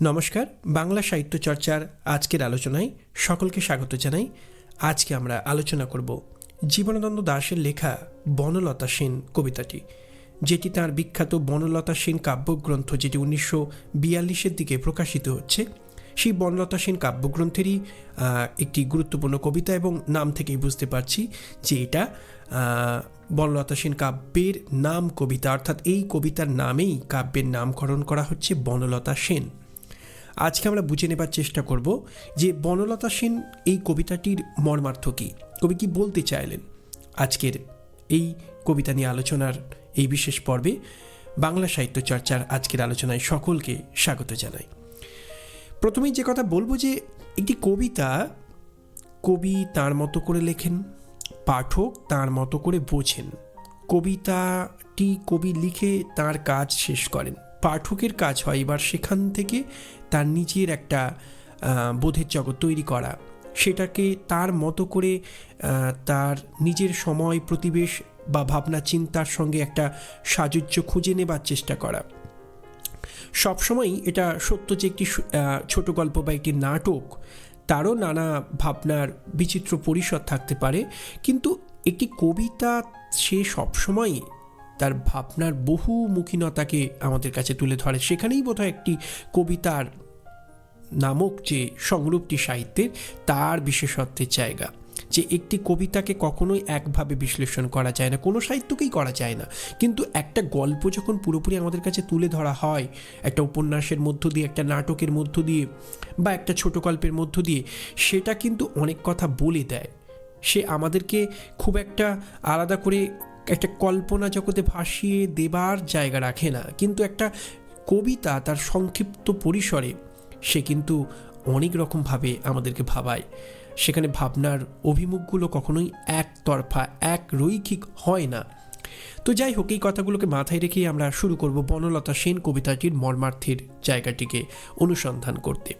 নমস্কার, বাংলা সাহিত্য চর্চার আজকের আলোচনায় সকলকে স্বাগত জানাই। আজকে আমরা আলোচনা করব জীবনানন্দ দাশের লেখা বনলতা সেন কবিতাটি, যেটি তার বিখ্যাত বনলতা সেন কাব্যগ্রন্থ যেটি উনিশশো বিয়াল্লিশের দিকে প্রকাশিত হচ্ছে। সেই বনলতা সেন কাব্যগ্রন্থেরই একটি গুরুত্বপূর্ণ কবিতা এবং নাম থেকেই বুঝতে পারছি যে এটা বনলতা সেন কাব্যের নাম কবিতা, অর্থাৎ এই কবিতার নামেই কাব্যের নামকরণ করা হচ্ছে বনলতা সেন। আজকে আমরা বুঝে নেবার চেষ্টা করব যে বনলতা সেন এই কবিতাটির মর্মার্থ কী? কবি কি বলতে চাইলেন? আজকের এই কবিতা নিয়ে আলোচনার এই বিশেষ পর্বে বাংলা সাহিত্য চর্চার আজকের আলোচনায় সকলকে স্বাগত জানাই। প্রথমেই যে কথা বলব যে একটি কবিতা কবি তার মতো করে লেখেন, পাঠক তার মতো করে বোঝেন। কবিতাটি কবি লিখে তার কাজ শেষ করেন। পাঠকের কাজ হয়। এবার সেখান থেকে তার নিজের একটা বোধের জগৎ তৈরি করা। সেটাকে তার মতো করে তার নিজের সময়, প্রতিবেশ বা ভাবনা, চিন্তার সঙ্গে একটা সাযুজ্য খুঁজে নেবার চেষ্টা করা। সবসময়ই এটা সত্য যে একটি ছোট গল্প বা একটি নাটক, তারও নানা ভাবনার বিচিত্র পরিসর থাকতে পারে। কিন্তু একটি কবিতা সে সবসময়ই তার ভাবনার বহুমুখীনতাকে আমাদের কাছে তুলে ধরে। সেখানেই বোধহয় একটি কবিতার নামক যে সংরূপটি সাহিত্যের, তার বিশেষত্বের জায়গা। যে একটি কবিতাকে কখনোই একভাবে বিশ্লেষণ করা যায় না, কোনো সাহিত্যকেই করা যায় না। কিন্তু একটা গল্প যখন পুরোপুরি আমাদের কাছে তুলে ধরা হয়, একটা উপন্যাসের মধ্য দিয়ে, একটা নাটকের মধ্য দিয়ে, বা একটা ছোট গল্পের মধ্য দিয়ে, সেটা কিন্তু অনেক কথা বলে দেয়। সে আমাদেরকে খুব একটা আলাদা করে একটা কল্পনা জগতে ভাসিয়ে দেবার জায়গা রাখে না। কিন্তু একটা কবিতা তার সংক্ষিপ্ত পরিসরে সে কিন্তু অনেক রকমভাবে আমাদেরকে ভাবায়। সেখানে ভাবনার অভিমুখগুলো কখনোই একতরফা, এক রৈখিক হয় না। তো যাই হোক, এই কথাগুলোকে মাথায় রেখেই আমরা শুরু করব বনলতা সেন কবিতাটির মর্মার্থের জায়গাটিকে অনুসন্ধান করতে।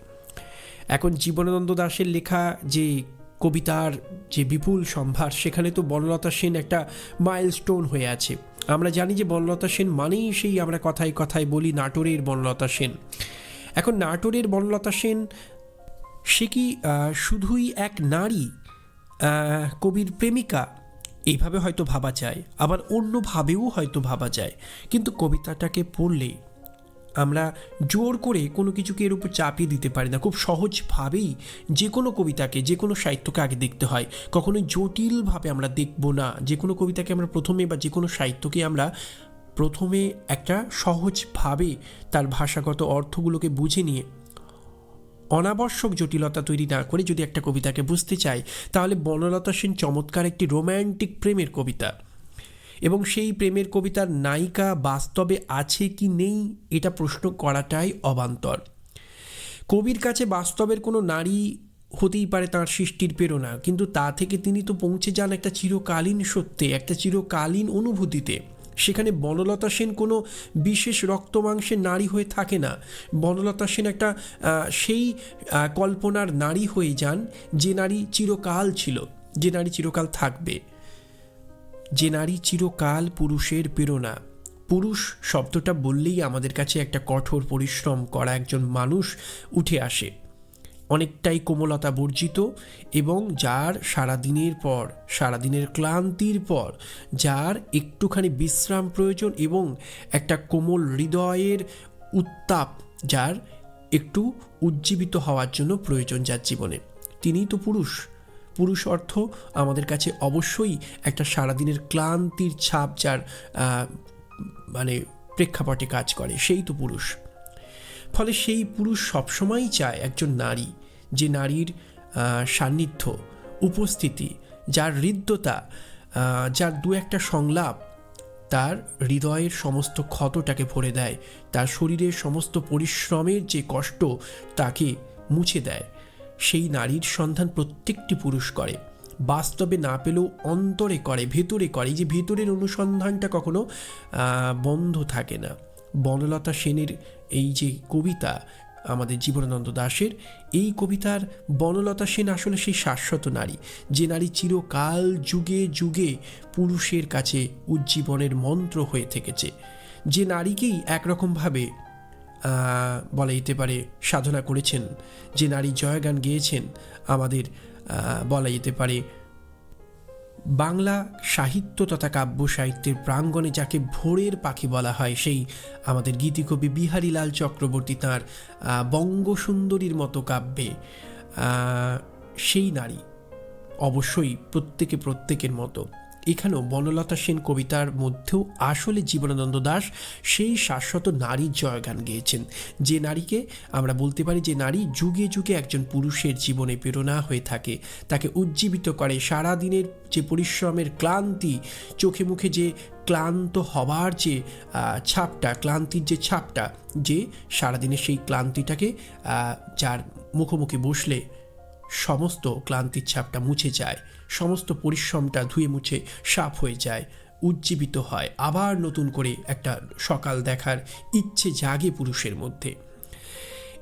এখন জীবনানন্দ দাশের লেখা যে কবিতার যে বিপুল সম্ভার, সেখানে তো বনলতা সেন একটা মাইলস্টোন হয়ে আছে। আমরা জানি যে বনলতা সেন মানেই সেই আমরা কথায় কথায় বলি নাটোরের বনলতা সেন। এখন নাটোরের বনলতা সেন, সে কি শুধুই এক নারী কবির প্রেমিকা? এইভাবে হয়তো ভাবা যায়। আবার অন্যভাবেও হয়তো ভাবা যায়। কিন্তু কবিতাটাকে পড়লে আমরা জোর করে কোনো কিছুকে এর উপর চাপিয়ে দিতে পারি না। খুব সহজভাবেই যে কোনো কবিতাকে যে কোনো সাহিত্যকে আগে দেখতে হয়। কখনো জটিলভাবে আমরা দেখব না। যে কোনো কবিতাকে আমরা প্রথমে বা যে কোনো সাহিত্যকে আমরা প্রথমে একটা সহজভাবে তার ভাষাগত অর্থগুলোকে বুঝে নিয়ে অনাবশ্যক জটিলতা তৈরি না করে যদি একটা কবিতাকে বুঝতে চাই তাহলে বনলতা সেন চমৎকার একটি রোম্যান্টিক প্রেমের কবিতা। এবং সেই প্রেমের কবিতার নায়িকা বাস্তবে আছে কি নেই এটা প্রশ্ন করাটাই অবান্তর। কবির কাছে বাস্তবের কোনো নারী হতেই পারে তার সৃষ্টির প্রেরণা, কিন্তু তা থেকে তিনি তো পৌঁছে যান একটা চিরকালীন সত্যে, একটা চিরকালীন অনুভূতিতে। সেখানে বনলতা সেন কোনো বিশেষ রক্তমাংসের নারী হয়ে থাকে না। বনলতা সেন একটা সেই কল্পনার নারী হয়ে যান যে নারী চিরকাল ছিল, যে নারী চিরকাল থাকবে। যে নারী চিরকাল পুরুষের প্রেরণা। পুরুষ শব্দটা বললেই আমাদের কাছে একটা কঠোর পরিশ্রম করা একজন মানুষ উঠে আসে। অনেকটাই কোমলতা বর্জিত এবং যার সারাদিনের পর, সারাদিনের ক্লান্তির পর, যার একটুখানি বিশ্রাম প্রয়োজন এবং একটা কোমল হৃদয়ের উত্তাপ যার একটু উজ্জীবিত হওয়ার জন্য প্রয়োজন যার জীবনে। তিনিই তো পুরুষ। পুরুষ অর্থ, আমাদের কাছে অবশ্যই একটা সারাদিনের ক্লান্তির ছাপ যার মানে প্রেক্ষাপটে কাজ করে, সেই তো পুরুষ। ফলে সেই পুরুষ সবসময়ই চায় একজন নারী, যে নারীর সান্নিধ্য, উপস্থিতি, যার হৃদ্যতা যার দু একটা সংলাপ, তার হৃদয়ের সমস্ত ক্ষতটাকে ভরে দেয়, তার শরীরের সমস্ত পরিশ্রমের যে কষ্ট, তাকে মুছে দেয়। সেই নারীর সন্ধান প্রত্যেকটি পুরুষ করে। বাস্তবে না পেলেও অন্তরে করে, ভেতরে করে। যে ভেতরের অনুসন্ধানটা কখনো বন্ধ থাকে না। বনলতা সেনের এই যে কবিতা আমাদের জীবনানন্দ দাশের, এই কবিতার বনলতা সেন আসলে সেই শাশ্বত নারী। যে নারী চিরকাল যুগে যুগে পুরুষের কাছে উজ্জীবনের মন্ত্র হয়ে থেকেছে। যে নারীকেই একরকমভাবে বলা যেতে পারে সাধনা করেছেন। যে নারী জয়গান গেয়েছেন, আমাদের বলা যেতে পারে, বাংলা সাহিত্য তথা কাব্য সাহিত্যের প্রাঙ্গণে যাকে ভোরের পাখি বলা হয়, সেই আমাদের গীতিকবি বিহারীলাল চক্রবর্তী তাঁর বঙ্গসুন্দরীর মতো কাব্যে সেই নারী অবশ্যই প্রত্যেকে প্রত্যেকের মতো। এখানেও বনলতা সেন কবিতার মধ্যেও আসলে জীবনানন্দ দাস সেই শাশ্বত নারীর জয়গান গেয়েছেন। যে নারীকে আমরা বলতে পারি যে নারী যুগে যুগে একজন পুরুষের জীবনে প্রেরণা হয়ে থাকে, তাকে উজ্জীবিত করে সারা দিনের যে পরিশ্রমের ক্লান্তি, চোখে মুখে যে ক্লান্ত হবার যে ছাপটা, ক্লান্তির যে ছাপটা, যে সারাদিনের সেই ক্লান্তিটাকে যার মুখোমুখি বসলে সমস্ত ক্লান্তির ছাপটা মুছে যায়। সমস্ত পরিশ্রমটা ধুয়ে মুছে সাফ হয়ে যায়, উজ্জীবিত হয়। আবার নতুন করে একটা সকাল দেখার ইচ্ছে জাগে পুরুষের মধ্যে।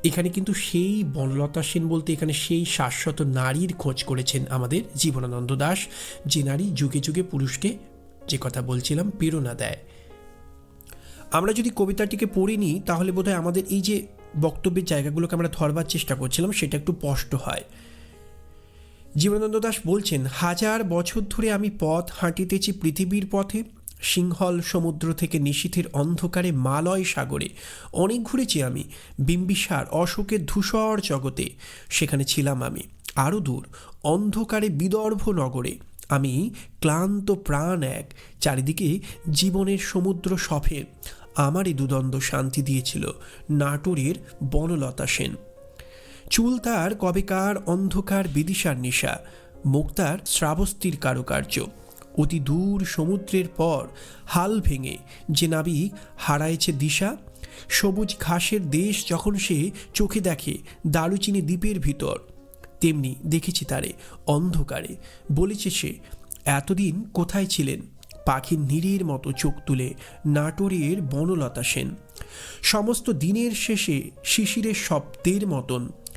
এখানে কিন্তু সেই বনলতা সেন বলতে এখানে সেই শাশ্বত নারীর খোঁজ করেছেন আমাদের জীবনানন্দ দাস, যে নারী যুগে যুগে পুরুষকে যে কথা বলছিলাম, প্রেরণা দেয়। আমরা যদি কবিতাটিকে পড়ে নিই, তাহলে বোধহয় আমাদের এই যে বক্তব্যের জায়গাগুলোকে আমরা ধরবার চেষ্টা করছিলাম, সেটা একটু স্পষ্ট হয়। জীবনানন্দ দাস বলছেন, হাজার বছর ধরে আমি পথ হাঁটিতেছি পৃথিবীর পথে, সিংহল সমুদ্র থেকে নিশীথের অন্ধকারে, মালয় সাগরে। অনেক ঘুরেছি আমি, বিম্বিসার, অশোকের ধূসর জগতে, সেখানে ছিলাম আমি। আরও দূর, অন্ধকারে বিদর্ভ নগরে। আমি ক্লান্ত প্রাণ এক, চারিদিকে জীবনের সমুদ্র সফে। আমারই দুদণ্ড শান্তি দিয়েছিল, নাটোরের বনলতা সেন। চুল তার কবেকার অন্ধকার বিদিশার নিশা তার শ্রাবস্তির কারুকার্য। অতি দূর সমুদ্রের পর হাল ভেঙে যে নাবিক হারাইছে দিশা, সবুজ ঘাসের দেশ যখন সে চোখে দেখে দারুচিনি দ্বীপের ভিতর, তেমনি দেখেছি তারে অন্ধকারে। বলেছে সে, এতদিন কোথায় ছিলেন? পাখির নীরের মতো চোখ তুলে নাটোরের বনলতা সেন। সমস্ত দিনের শেষে শিশিরের শব্দের মতন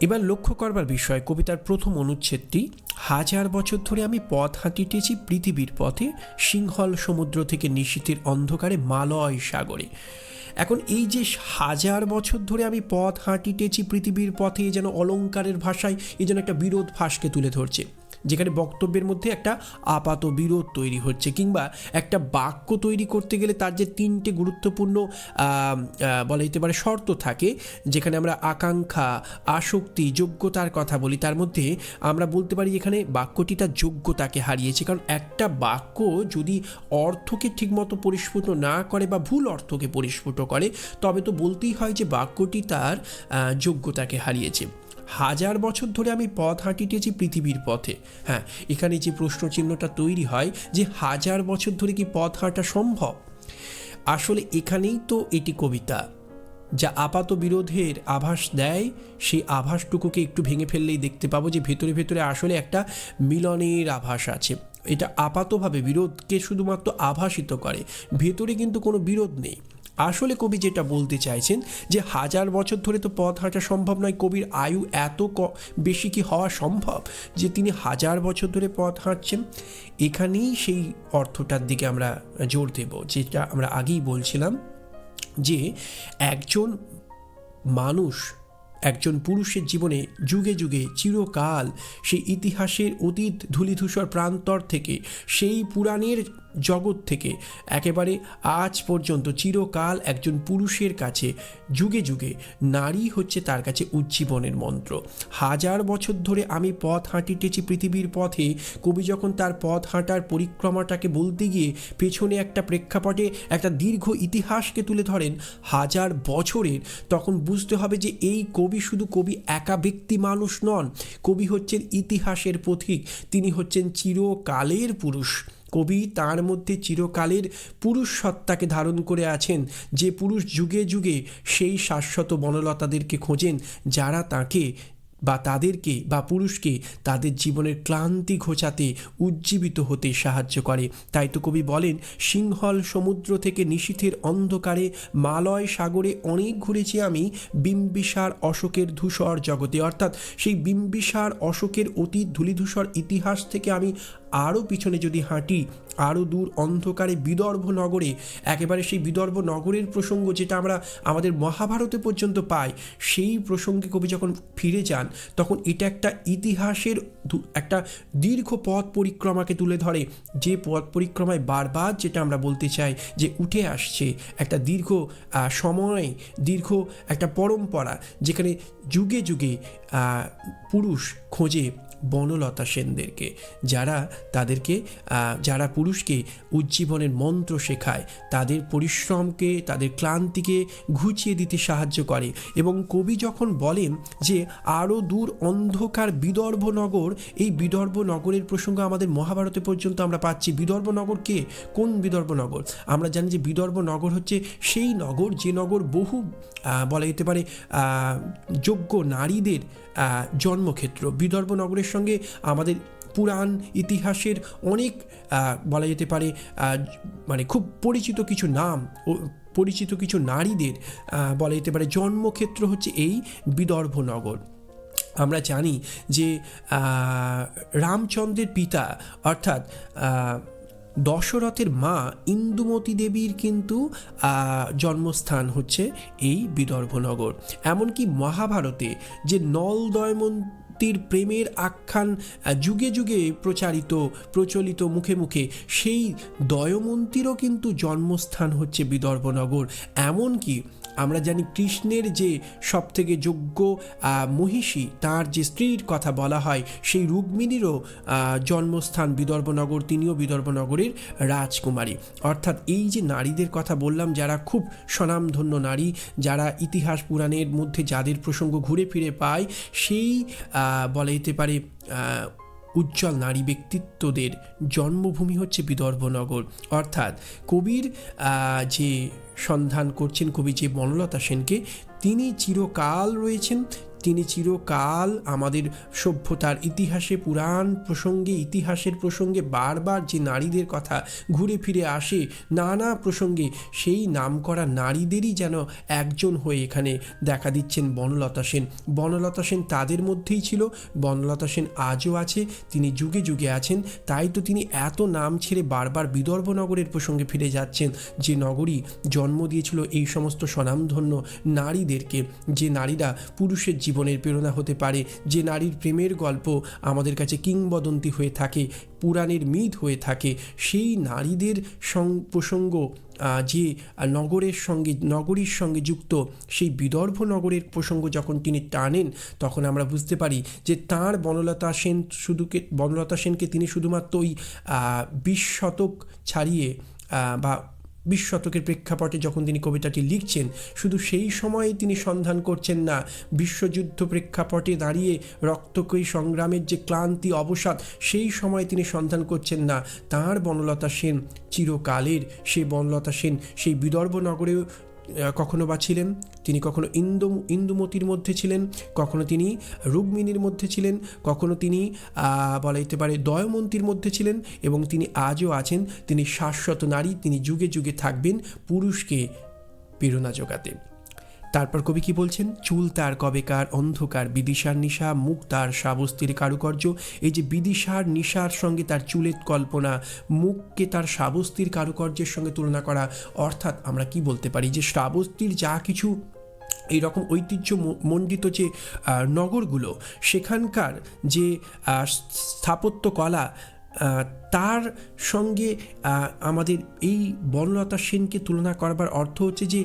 এবার লক্ষ্য করবার বিষয়, কবিতার প্রথম অনুচ্ছেদটি, হাজার বছর ধরে আমি পথ হাঁটিটেছি পৃথিবীর পথে, সিংহল সমুদ্র থেকে নিশীথের অন্ধকারে মালয় সাগরে। এখন এই যে হাজার বছর ধরে আমি পথ হাঁটিটেছি পৃথিবীর পথে যেন অলঙ্কারের ভাষায়, এ যেন একটা বিরোধ ভাসকে তুলে ধরছে। যেখানে বক্তব্যের মধ্যে একটা আপাত বিরোধ তৈরি হচ্ছে কিংবা একটা বাক্য তৈরি করতে গেলে তার যে তিনটে গুরুত্বপূর্ণ বলা যেতে পারে শর্ত থাকে, যেখানে আমরা আকাঙ্ক্ষা, আসক্তি, যোগ্যতার কথা বলি, তার মধ্যে আমরা বলতে পারি এখানে বাক্যটি তার যোগ্যতাকে হারিয়েছে। কারণ একটা বাক্য যদি অর্থকে ঠিকমতো পরিস্ফুট না করে বা ভুল অর্থকে পরিস্ফুট করে, তবে তো বলতেই হয় যে বাক্যটি তার যোগ্যতাকে হারিয়েছে। হাজার বছর ধরে আমি পথ হাঁটিতেছি পৃথিবীর পথে। হ্যাঁ এখানে যে প্রশ্ন চিহ্নটা তৈরি হয় যে হাজার বছর ধরে কি পথ হাঁটা সম্ভব? আসলে এখানেই তো এটি কবিতা। যা আপাত বিরোধের আভাস দেয়, সেই আভাসটুকুকে একটু ভেঙে ফেললেই দেখতে পাবো যে ভেতরে ভেতরে আসলে একটা মিলনের আভাস আছে। এটা আপাতভাবে বিরোধকে শুধুমাত্র আভাসিত করে। ভেতরে কিন্তু কোনো বিরোধ নেই। আসলে কবি যেটা বলতে চাইছেন যে হাজার বছর ধরে তো পথ হাঁটা সম্ভব নয়, কবির আয়ু এত বেশি কি হওয়া সম্ভব যে তিনি হাজার বছর ধরে পথ হাঁটছেন? এখানেই সেই অর্থটার দিকে আমরা জোর দেব, যেটা আমরা আগেই বলছিলাম যে একজন মানুষ একজন পুরুষের জীবনে যুগে যুগে চিরকাল সেই ইতিহাসের অতীত ধূলিধূসর প্রান্তর থেকে, সেই পুরাণের জগৎ থেকে, একেবারে আজ পর্যন্ত চিরকাল একজন পুরুষের কাছে যুগে যুগে নারী হচ্ছে তার কাছে উজ্জীবনের মন্ত্র। হাজার বছর ধরে আমি পথ হাঁটিটেছি পৃথিবীর পথে, কবি যখন তার পথ হাঁটার পরিক্রমাটাকে বলতে গিয়ে পেছনে একটা প্রেক্ষাপটে একটা দীর্ঘ ইতিহাসকে তুলে ধরেন, হাজার বছরের, তখন বুঝতে হবে যে এই কবি শুধু কবি একা ব্যক্তি মানুষ নন, কবি হচ্ছেন ইতিহাসের পথিক, তিনি হচ্ছেন চিরকালের পুরুষ। কবি তার মধ্যে চিরকালের পুরুষ সত্তাকে ধারণ করে আছেন, যে পুরুষ যুগে যুগে সেই শাশ্বত বনলতাদেরকে খোঁজেন, যারা তাকে বা তাদেরকে বা পুরুষকে তাদের জীবনের ক্লান্তি ঘোচাতে উজ্জীবিত হতে সাহায্য করে। তাই তো কবি বলেন, সিংহল সমুদ্র থেকে নিশীথের অন্ধকারে, মালয় সাগরে অনেক ঘুরেছি আমি, বিম্বিসার অশোকের ধূসর জগতে। অর্থাৎ সেই বিম্বিসার অশোকের অতীত ধূলিধূসর ইতিহাস থেকে আমি আরও পিছনে যদি হাঁটি, আরও দূর অন্ধকারে বিদর্ভ নগরে, একেবারে সেই বিদর্ভ নগরের প্রসঙ্গ যেটা আমরা আমাদের মহাভারতে পর্যন্ত পাই, সেই প্রসঙ্গে কবি যখন ফিরে যান, তখন এটা একটা ইতিহাসের একটা দীর্ঘ পথ পরিক্রমাকে তুলে ধরে। যে পথ পরিক্রমায় বারবার যেটা আমরা বলতে চাই যে উঠে আসছে, একটা দীর্ঘ সময়, দীর্ঘ একটা পরম্পরা, যেখানে যুগে যুগে পুরুষ খোঁজে বনলতা সেনদেরকে, যারা তাদেরকে যারা পুরুষকে উজ্জীবনের মন্ত্র শেখায়, তাদের পরিশ্রমকে, তাদের ক্লান্তিকে ঘুচিয়ে দিতে সাহায্য করে। এবং কবি যখন বলেন যে আরও দূর অন্ধকার বিদর্ভ নগর এই বিদর্ভ নগরের প্রসঙ্গ আমাদের মহাভারতে পর্যন্ত আমরা পাচ্ছি। বিদর্ভ নগর কে? কোন বিদর্ভ নগর? আমরা জানি যে বিদর্ভ নগর হচ্ছে সেই নগর, যে নগর বহু বলা যেতে পারে যোগ্য নারীদের জন্মক্ষেত্র। বিদর্ভ নগরের সঙ্গে আমাদের পুরাণ ইতিহাসের অনেক বলা যেতে পারে মানে খুব পরিচিত কিছু নাম পরিচিত কিছু নারীদের বলা যেতে পারে জন্মক্ষেত্র হচ্ছে এই বিদর্ভ নগর আমরা জানি যে রামচন্দ্রের পিতা, অর্থাৎ দশরথের মা ইন্দুমতী দেবীর কিন্তু জন্মস্থান হচ্ছে এই বিদর্ভনগর। এমনকি মহাভারতে যে নল দয়মন্তীর প্রেমের আখ্যান যুগে যুগে প্রচারিত, প্রচলিত মুখে মুখে। সেই দয়মন্ত্রীরও কিন্তু জন্মস্থান হচ্ছে বিদর্ভনগর। এমনকি আমরা জানি কৃষ্ণের যে সবথেকে যোগ্য মহিষী, তার যে স্ত্রীর কথা বলা হয়, সেই রুক্মিণীরও জন্মস্থান বিদর্ভনগর, তিনিও বিদর্ভনগরের রাজকুমারী। অর্থাৎ এই যে নারীদের কথা বললাম, যারা খুব স্বনামধন্য নারী, যারা ইতিহাস পুরাণের মধ্যে যাদের প্রসঙ্গ ঘুরে ফিরে পায়, সেই বলা যেতে পারে উজ্জ্বল নারী ব্যক্তিত্বদের জন্মভূমি হচ্ছে বিদর্ভনগর। অর্থাৎ কবির যে সন্ধান করছেন কবি যে বনলতা সেনকে তিনি চিরকাল রয়েছেন তিনি চিরকাল আমাদের সভ্যতার ইতিহাসে, পুরাণ প্রসঙ্গে, ইতিহাসের প্রসঙ্গে বারবার যে নারীদের কথা ঘুরে ফিরে আসে, নানা প্রসঙ্গে সেই নাম করা নারীদেরই যেন একজন হয়ে এখানে দেখা দিচ্ছেন বনলতা সেন। বনলতা সেন তাদের মধ্যেই ছিল, বনলতা সেন আজও আছে, তিনি যুগে যুগে আছেন, তাই তো তিনি এত নাম ছেড়ে বারবার বিদর্ভ নগরের প্রসঙ্গে ফিরে যাচ্ছেন। যে নগরী জন্ম দিয়েছিল এই সমস্ত স্বনামধন্য নারীদেরকে, যে নারীরা পুরুষের জীবনের প্রেরণা হতে পারে। যে নারীর প্রেমের গল্প আমাদের কাছে কিংবদন্তি হয়ে থাকে, পুরাণের মিথ হয়ে থাকে, সেই নারীদের প্রসঙ্গ যে নগরের সঙ্গে, নগরীর সঙ্গে যুক্ত সেই বিদর্ভ নগরের প্রসঙ্গ যখন তিনি টানেন, তখন আমরা বুঝতে পারি যে তার বনলতা সেন শুধুকে, বনলতা সেনকে তিনি শুধুমাত্র ওই বিশ শতক ছাড়িয়ে বা বিশ শতকের প্রেক্ষাপটে যখন তিনি কবিতাটি লিখছেন, শুধু সেই সময়ে তিনি সন্ধান করছেন না, বিশ্বযুদ্ধ প্রেক্ষাপটে দাঁড়িয়ে রক্তকয়ী সংগ্রামের যে ক্লান্তি, অবসাদ, সেই সময়ে তিনি সন্ধান করছেন না। তার বনলতা সেন চিরকালের, সেই বনলতা সেন সেই বিদর্ভ নগরেও কখনো বা ছিলেন? তিনি কখনো ইন্দু, ইন্দুমতির মধ্যে ছিলেন? কখনো তিনি রুক্মিণীর মধ্যে ছিলেন? কখনো তিনি বলা যেতে পারে দয়মন্তীর মধ্যে ছিলেন? এবং তিনি আজও আছেন। তিনি শাশ্বত নারী, তিনি যুগে যুগে থাকবেন পুরুষকে প্রেরণা জোগাতে। তারপর কবি কি বলছেন? চুল তার কবেকার অন্ধকার বিদিশার নিশা মুখ তার সাবস্তির কারুকার্য। এই যে বিদিশার নিশার সঙ্গে তার চুলের কল্পনা মুখকে তার সাবস্তির কারুকার্যের সঙ্গে তুলনা করা অর্থাৎ আমরা কি বলতে পারি যে শ্রাবস্তির যা কিছু এই রকম ঐতিহ্য মণ্ডিত যে নগরগুলো সেখানকার যে আহ, স্থাপত্য কলা আহ, তার সঙ্গে আমাদের এই বনলতা সেনকে তুলনা করবার অর্থ হচ্ছে যে,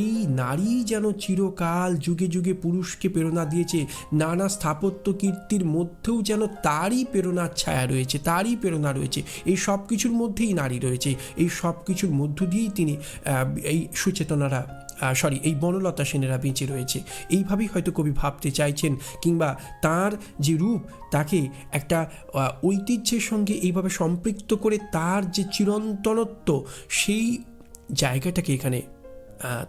এই নারী যেন চিরকাল যুগে যুগে পুরুষকে প্রেরণা দিয়েছে, নানা স্থাপত্য কীর্তির মধ্যেও যেন তারই প্রেরণার ছায়া রয়েছে, তারই প্রেরণা রয়েছে। এই সব কিছুর মধ্যেই নারী রয়েছে, এই সব কিছুর মধ্য দিয়েই তিনি এই সুচেতনারা সরি এই বনলতা সেনেরা বেঁচে রয়েছে। এইভাবেই হয়তো কবি ভাবতে চাইছেন, কিংবা তার যে রূপ, তাকে একটা ঐতিহ্যের সঙ্গে এইভাবে সম্পৃক্ত করে তার যে চিরন্তনত্ব, সেই জায়গাটাকে এখানে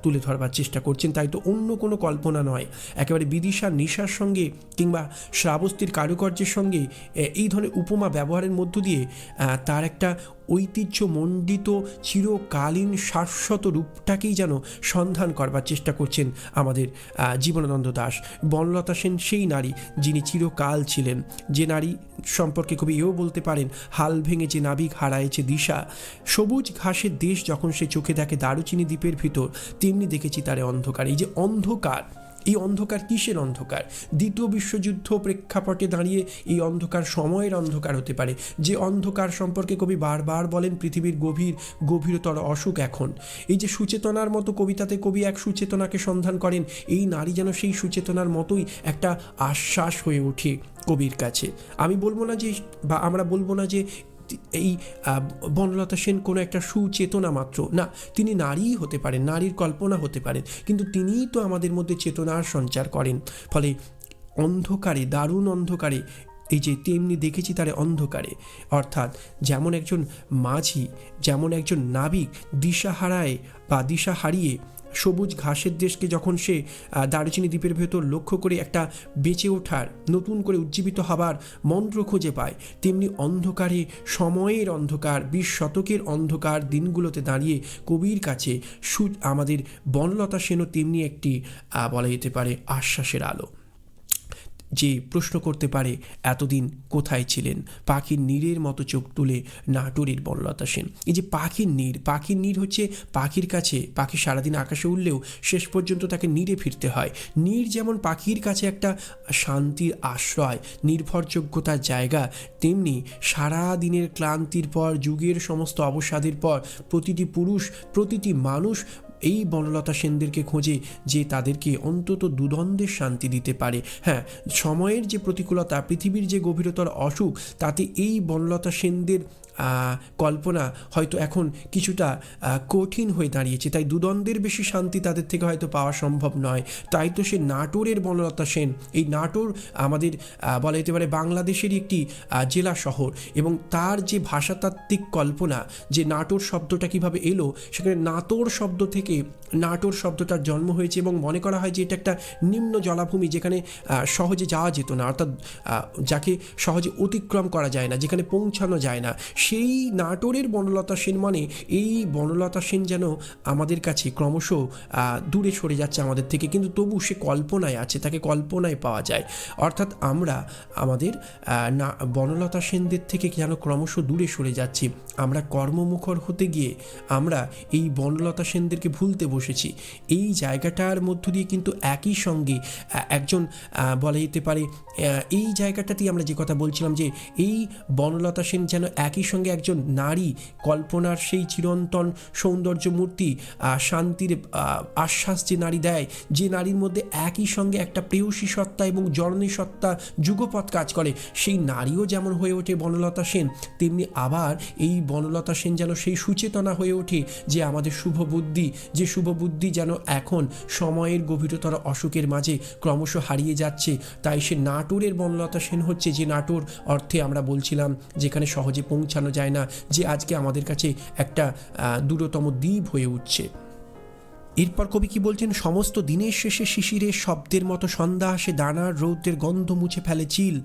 তুলে ধরবার চেষ্টা করছেন। তাই তো অন্য কোনো কল্পনা নয়। একেবারে বিদিশার নিশার সঙ্গে, কিংবা শ্রাবস্তির কারুকার্যের সঙ্গে এই ধরনের উপমা ব্যবহারের মধ্য দিয়ে তার একটা ঐতিহ্যমণ্ডিত চিরকালীন শাশ্বত রূপটাকেই যেন সন্ধান করবার চেষ্টা করছেন আমাদের জীবনানন্দ দাস। বনলতা সেন সেই নারী যিনি চিরকাল ছিলেন। যে নারী সম্পর্কে কবি এও বলতে পারেন, হাল ভেঙে যে নাবিক হারায়েছে দিশা। সবুজ ঘাসের দেশ যখন সে চোখে দেখে দারুচিনি দ্বীপের ভিতর, তেমনি দেখেছি তারে অন্ধকার। এই যে অন্ধকার এই অন্ধকার কিসের অন্ধকার? দ্বিতীয় বিশ্বযুদ্ধ প্রেক্ষাপটে দাঁড়িয়ে এই অন্ধকার সময়ের অন্ধকার হতে পারে। যে অন্ধকার সম্পর্কে কবি বারবার বলেন, পৃথিবীর গভীর, গভীরতর অসুখ এখন। এই যে সুচেতনার মতো কবিতাতে কবি এক সুচেতনাকে সন্ধান করেন, এই নারী যেন সেই সুচেতনার মতোই একটা আশ্বাস হয়ে ওঠে কবির কাছে। আমি বলব না যে বা আমরা বলব না যে এই বনলতা সেন কোনো একটা সুচেতনা মাত্র। না, তিনি নারীই হতে পারেন, নারীর কল্পনা হতে পারেন, কিন্তু তিনিই তো আমাদের মধ্যে চেতনার সঞ্চার করেন। ফলে অন্ধকারে, দারুণ অন্ধকারে, এই যে তেমনি দেখেছি তারে অন্ধকারে, অর্থাৎ যেমন একজন মাঝি, যেমন একজন নাবিক দিশা হারায় বা দিশা হারিয়ে সবুজ ঘাসের দেশকে যখন সে দার্জিলিং দ্বীপের ভেতর লক্ষ্য করে একটা বেঁচে ওঠার, নতুন করে উজ্জীবিত হবার মন্ত্র খুঁজে পায়, তেমনি অন্ধকারে, সময়ের অন্ধকার, বিশ শতকের অন্ধকার দিনগুলোতে দাঁড়িয়ে কবির কাছে সু, আমাদের বনলতা সেনও তেমনি একটি বলা যেতে পারে আশ্বাসের আলো। যে প্রশ্ন করতে পারে, এতদিন কোথায় ছিলেন? পাখির নীরের মতো চোখ তুলে নাটোরের বনলতা সেন। এই যে পাখির নীর পাখির নীর হচ্ছে পাখির কাছে, পাখি সারাদিন আকাশে উঠলেও শেষ পর্যন্ত তাকে নীরে ফিরতে হয়। নীর যেমন পাখির কাছে একটা শান্তির আশ্রয়, নির্ভরযোগ্যতার জায়গা, তেমনি সারা দিনের ক্লান্তির পর, যুগের সমস্ত অবসাদের পর, প্রতিটি পুরুষ, প্রতিটি মানুষ এই বনলতা সেনদেরকে খোঁজে যে তাদেরকে অন্তত দুদণ্ডের শান্তি দিতে পারে। হ্যাঁ সময়ের যে প্রতিকূলতা, পৃথিবীর যে গভীরতর অসুখ, তাতে এই বনলতা সেনদের কল্পনা হয়তো এখন কিছুটা কঠিন হয়ে দাঁড়িয়েছে। তাই দুদ্বন্দ্বের বেশি শান্তি তাদের থেকে হয়তো পাওয়া সম্ভব নয়। তাই তো সে নাটোরের বনলতা সেন, এই নাটোর আমাদের বলা যেতে পারে বাংলাদেশেরই একটি জেলা শহর এবং তার যে ভাষাতাত্ত্বিক কল্পনা, যে নাটোর শব্দটা কীভাবে এলো, সেখানে নাটোর শব্দ থেকে নাটোর শব্দটার জন্ম হয়েছে এবং মনে করা হয় যে এটা একটা নিম্ন জলাভূমি যেখানে সহজে যাওয়া যেত না। অর্থাৎ যাকে সহজে অতিক্রম করা যায় না, যেখানে পৌঁছানো যায় না। সেই নাটোরের বনলতা সেন মানে এই বনলতা সেন যেন আমাদের কাছে ক্রমশ দূরে সরে যাচ্ছে আমাদের থেকে। কিন্তু তবু সে কল্পনায় আছে, তাকে কল্পনায় পাওয়া যায়। অর্থাৎ আমরা, আমাদের না, বনলতা সেনদের থেকে যেন ক্রমশ দূরে সরে যাচ্ছি। আমরা কর্মমুখর হতে গিয়ে আমরা এই বনলতা সেনদেরকে ভুলতে বসেছি। এই জায়গাটার মধ্য দিয়ে কিন্তু একই সঙ্গে একজন বলা যেতে পারে এই জায়গাটাতেই আমরা যে কথা বলছিলাম যে এই বনলতা সেন যেন একই সঙ্গে একজন নারী কল্পনার সেই চিরন্তন সৌন্দর্য মূর্তি শান্তির আশ্বাস যে নারী দেয়, যে নারীর মধ্যে একই সঙ্গে একটা প্রেয়সী সত্তা এবং জননী সত্তা যুগপথ কাজ করে, সেই নারীও যেমন হয়ে ওঠে বনলতা সেন, তেমনি আবার এই বনলতা সেন যেন সেই সুচেতনা হয়ে ওঠে যে আমাদের শুভ বুদ্ধি, যে শুভ বুদ্ধি যেন এখন সময়ের গভীরতর অসুখের মাঝে ক্রমশ হারিয়ে যাচ্ছে, তাই সে নাটোরের বনলতা সেন হচ্ছে যে নাটোর অর্থে আমরা বলছিলাম যেখানে সহজে পৌঁছানো যায় না যে আজকে আমাদের কাছে একটা দূরতম দ্বীপ হয়ে উঠছে। এরপর কবি কি বলছেন? সমস্ত দিনের শেষে শিশিরের শব্দের মতো সন্ধ্যা আসে, দানার রৌদ্রের গন্ধ মুছে ফেলে চিল।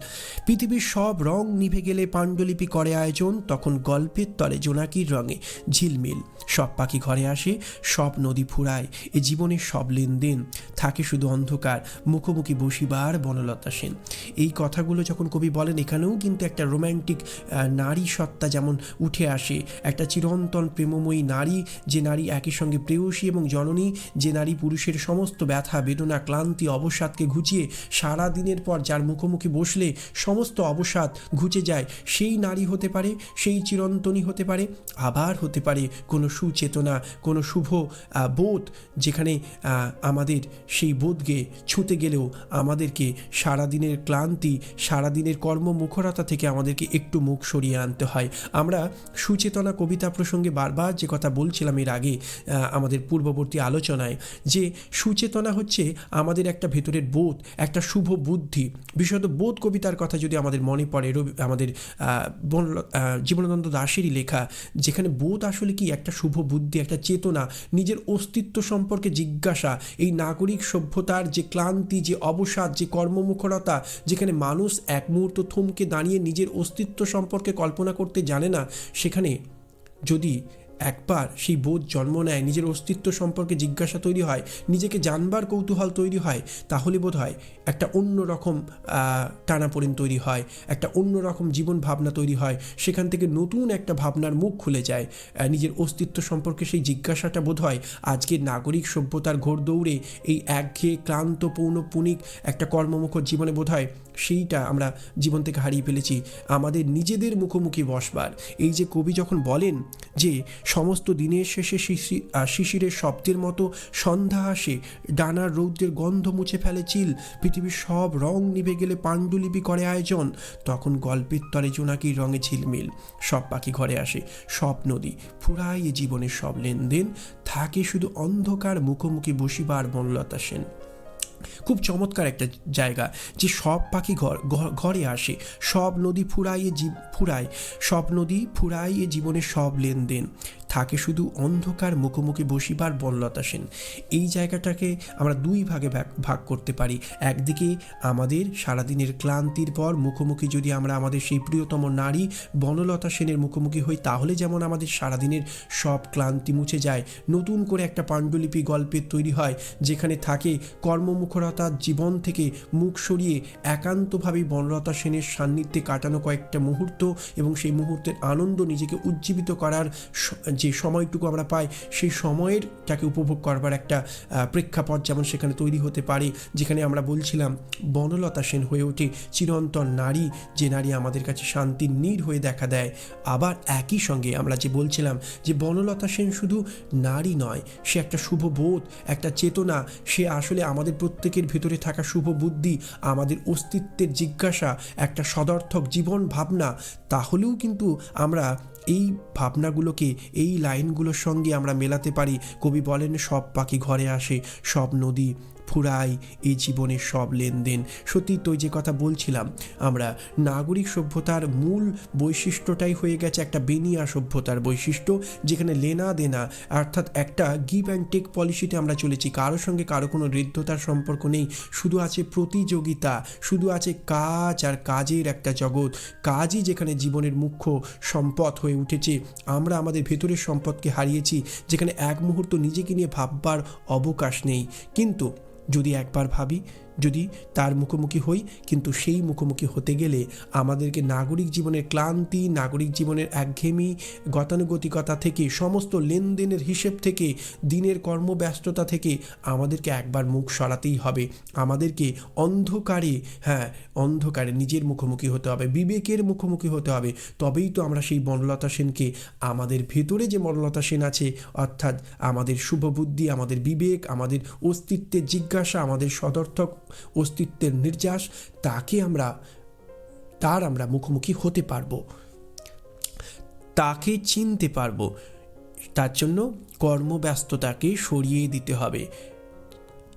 পৃথিবীর সব রং নিভে গেলে পাণ্ডুলিপি করে আয়োজন, তখন গল্পের তলে জোনাকির রঙে ঝিলমিল। সব পাখি ঘরে আসে, সব নদী ফুরায়, এ জীবনের সব লেনদেন। থাকে শুধু অন্ধকার, মুখোমুখি বসিবার বনলতা সেন। এই কথাগুলো যখন কবি বলেন, এখানেও কিন্তু একটা রোম্যান্টিক নারী সত্তা যেমন উঠে আসে, একটা চিরন্তন প্রেমময়ী নারী, যে নারী একই সঙ্গে প্রেয়সী এবং জননী যে নারী পুরুষের সমস্ত ব্যথা, বেদনা, ক্লান্তি, অবসাদকে ঘুচিয়ে সারা দিনের পর যার মুখোমুখি বসলে সমস্ত অবসাদ ঘুচে যায়, সেই নারী হতে পারে, সেই চিরন্তনী হতে পারে, আবার হতে পারে কোনো সুচেতনা, কোনো শুভ বোধ, যেখানে আমাদের সেই বোধকে ছুঁতে গেলেও আমাদেরকে সারাদিনের ক্লান্তি সারাদিনের কর্মমুখরতা থেকে আমাদেরকে একটু মুখ সরিয়ে আনতে হয়। আমরা সুচেতনা কবিতা প্রসঙ্গে বারবার যে কথা বলছিলাম এর আগে আমাদের পূর্ববর্তী আলোচনায় যে সুচেতনা হচ্ছে আমাদের একটা ভেতরের বোধ, একটা শুভ বুদ্ধি। বিশেষত বোধ কবিতার কথা যদি আমাদের মনে পড়ে, রবি আমাদের জীবনানন্দ দাশেরই লেখা, যেখানে বোধ আসলে কি? একটা শুভ বুদ্ধি, একটা চেতনা, নিজের অস্তিত্ব সম্পর্কে জিজ্ঞাসা, এই নাগরিক সভ্যতার যে ক্লান্তি, যে অবসাদ, যে কর্মমুখরতা, যেখানে মানুষ এক মুহূর্ত থমকে দাঁড়িয়ে নিজের অস্তিত্ব সম্পর্কে কল্পনা করতে জানে না, সেখানে যদি একবার সেই বোধ জন্ম নেয়, নিজের অস্তিত্ব সম্পর্কে জিজ্ঞাসা তৈরি হয়, নিজেকে জানবার কৌতূহল তৈরি হয়, তাহলে বোধ হয় একটা অন্য রকম টানাপোড়েন তৈরি হয়, একটা অন্য রকম জীবন ভাবনা তৈরি হয়, সেখান থেকে নতুন একটা ভাবনার মুখ খুলে যায় নিজের অস্তিত্ব সম্পর্কে সেই জিজ্ঞাসাটা বোধ হয় আজকের নাগরিক সভ্যতার ঘোর দৌড়ে এই একঘেয়ে, ক্লান্ত পৌনপুনিক একটা কর্মমুখর জীবনে বোধ হয় সেইটা আমরা জীবন থেকে হারিয়ে ফেলেছি, আমাদের নিজেদের মুখোমুখি বসবার। এই যে কবি যখন বলেন যে সমস্ত দিনের শেষে শিশিরের শব্দের মতো সন্ধ্যা আসে। ডানার রৌদ্রের গন্ধ মুছে ফেলে চিল। পৃথিবীর সব রং নিভে গেলে পাণ্ডুলিপি করে আয়োজন। তখন গল্পের তরে জোনাকির রঙে ঝিলমিল। সব পাখি ঘরে আসে। সব নদী ফুরাই এ জীবনের সব লেনদেন। থাকে শুধু অন্ধকার মুখোমুখি বসিবার বনলতা সেন। খুব চমৎকার একটা জায়গা যে সব পাখি ঘর, ঘরে আসে। সব নদী ফুরাইয়ে জীব, ফুরায়। সব নদী ফুরাইয়ে জীবনের সব লেনদেন। থাকে শুধু অন্ধকার মুখোমুখি বসিবার বনলতা সেন। এই জায়গাটাকে আমরা দুই ভাগে ভাগ- করতে পারি। একদিকে আমাদের সারাদিনের ক্লান্তির পর মুখোমুখি যদি আমরা আমাদের সেই প্রিয়তম নারী বনলতা সেনের মুখোমুখি হই, তাহলে যেমন আমাদের সারাদিনের সব ক্লান্তি মুছে যায়। নতুন করে একটা পাণ্ডুলিপি গল্পের তৈরি হয়, যেখানে থাকে কর্মমুখরতার জীবন থেকে মুখ সরিয়ে একান্তভাবেই বনলতা সেনের সান্নিধ্যে কাটানো কয়েকটা মুহূর্ত এবং সেই মুহূর্তের আনন্দ নিজেকে উজ্জীবিত করার যে সময়টুকু আমরা পাই, সেই সময়েরটাকে উপভোগ করবার একটা প্রেক্ষাপট যেমন সেখানে তৈরি হতে পারে, যেখানে আমরা বলছিলাম, বনলতা সেন হয়ে ওঠে চিরন্তন নারী, যে নারী আমাদের কাছে শান্তির নীড় হয়ে দেখা দেয়। আবার একই সঙ্গে আমরা যে বলছিলাম যে বনলতা সেন শুধু নারী নয়, সে একটা শুভ বোধ, একটা চেতনা, সে আসলে আমাদের প্রত্যেকের ভেতরে থাকা শুভ বুদ্ধি, আমাদের অস্তিত্বের জিজ্ঞাসা, একটা সদর্থক জীবন ভাবনা, তাহলেও কিন্তু আমরা এই ভাবনাগুলোকে, এই লাইনগুলোর সঙ্গে আমরা মেলাতে পারি। কবি বলেন, সব পাখি ঘরে আসে, সব নদী ফুরাই এই জীবনের সব লেনদেন। সত্যি তো যে কথা বলছিলাম, আমরা নাগরিক সভ্যতার মূল বৈশিষ্ট্যটাই হয়ে গেছে একটা বেনিয়া সভ্যতার বৈশিষ্ট্য, যেখানে লেনা দেনা, অর্থাৎ একটা গিভ অ্যান্ড টেক পলিসিতে আমরা চলেছি। কারোর সঙ্গে কারও কোনো হৃদ্যতার সম্পর্ক নেই, শুধু আছে প্রতিযোগিতা, শুধু আছে কাজ আর কাজের একটা জগৎ। কাজই যেখানে জীবনের মুখ্য সম্পদ হয়ে উঠেছে, আমরা আমাদের ভেতরের সম্পদকে হারিয়েছি, যেখানে এক মুহূর্ত নিজেকে নিয়ে ভাববার অবকাশ নেই। কিন্তু যদি একবার ভাবি যদি তার মুখোমুখি হই, কিন্তু সেই মুখোমুখি হতে গেলে আমাদেরকে নাগরিক জীবনের ক্লান্তি, নাগরিক জীবনের একঘেয়েমি, গতানুগতিকতা থেকে, সমস্ত লেনদেনের হিসেব থেকে, দিনের কর্মব্যস্ততা থেকে আমাদেরকে একবার মুখ সরাতেই হবে। আমাদেরকে অন্ধকারে হ্যাঁ অন্ধকারে নিজের মুখোমুখি হতে হবে, বিবেকের মুখোমুখি হতে হবে। তবেই তো আমরা সেই বনলতা সেনকে আমাদের ভেতরে যে বনলতা সেন আছে, অর্থাৎ আমাদের শুভ বুদ্ধি আমাদের বিবেক, আমাদের অস্তিত্বের জিজ্ঞাসা, আমাদের সদর্থক অস্তিত্বের নির্যাস, তাকে আমরা, তার আমরা মুখোমুখি হতে পারব। তাকে চিনতে পারব। তার জন্য কর্মব্যস্ততাকে সরিয়ে দিতে হবে।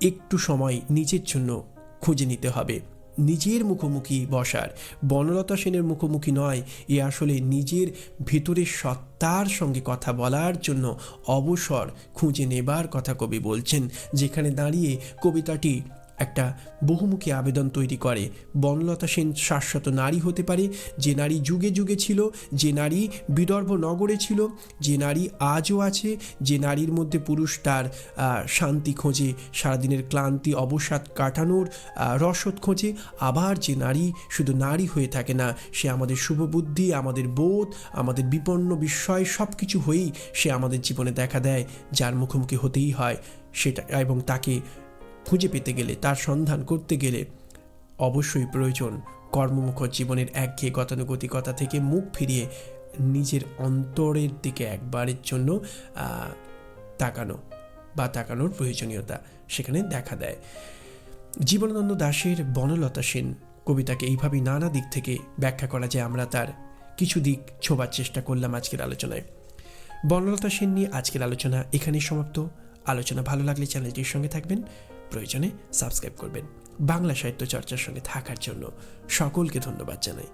একটু সময় নিজের জন্য খুঁজে নিতে হবে। নিজের মুখোমুখি বসার। বনলতা সেনের মুখোমুখি নয়, এ আসলে নিজের ভেতরের সত্তার সঙ্গে কথা বলার জন্য অবসর খুঁজে নেবার কথা কবি বলছেন, যেখানে দাঁড়িয়ে কবিতাটি একটা বহুমুখী আবেদন তৈরি করে। বনলতা সেন শাশ্বত নারী হতে পারে, যে নারী যুগে যুগে ছিল, যে নারী বিদর্ভ নগরে ছিল, যে নারী আজও আছে, যে নারীর মধ্যে পুরুষ তার শান্তি খোঁজে, সারাদিনের ক্লান্তি, অবসাদ কাটানোর রসদ খোঁজে, আবার যে নারী শুধু নারী হয়ে থাকে না, সে আমাদের শুভ বুদ্ধি, আমাদের বোধ, আমাদের বিপন্ন বিস্ময় সব কিছু হয়েই সে আমাদের জীবনে দেখা দেয়, যার মুখোমুখি হতেই হয়। সেটা, এবং তাকে খুঁজে পেতে গেলে, তার সন্ধান করতে গেলে অবশ্যই প্রয়োজন। কর্মমুখর জীবনের একঘেয়ে গতানুগতিকতা থেকে মুখ ফিরিয়ে নিজের অন্তরের দিকে একবারের জন্য তাকানো বা তাকানোর প্রয়োজনীয়তা সেখানে দেখা দেয়। জীবনানন্দ দাশের বনলতা সেন কবিতাকে এইভাবেই নানা দিক থেকে ব্যাখ্যা করা যায় আমরা তার কিছু দিক ছোবার চেষ্টা করলাম আজকের আলোচনায়। বনলতা সেন নিয়ে আজকের আলোচনা এখানেই সমাপ্ত। আলোচনা ভালো লাগলে চ্যানেলটির সঙ্গে থাকবেন। প্রয়োজনে সাবস্ক্রাইব করবেন। বাংলা সাহিত্য চর্চার সঙ্গে থাকার জন্য সকলকে ধন্যবাদ জানাই।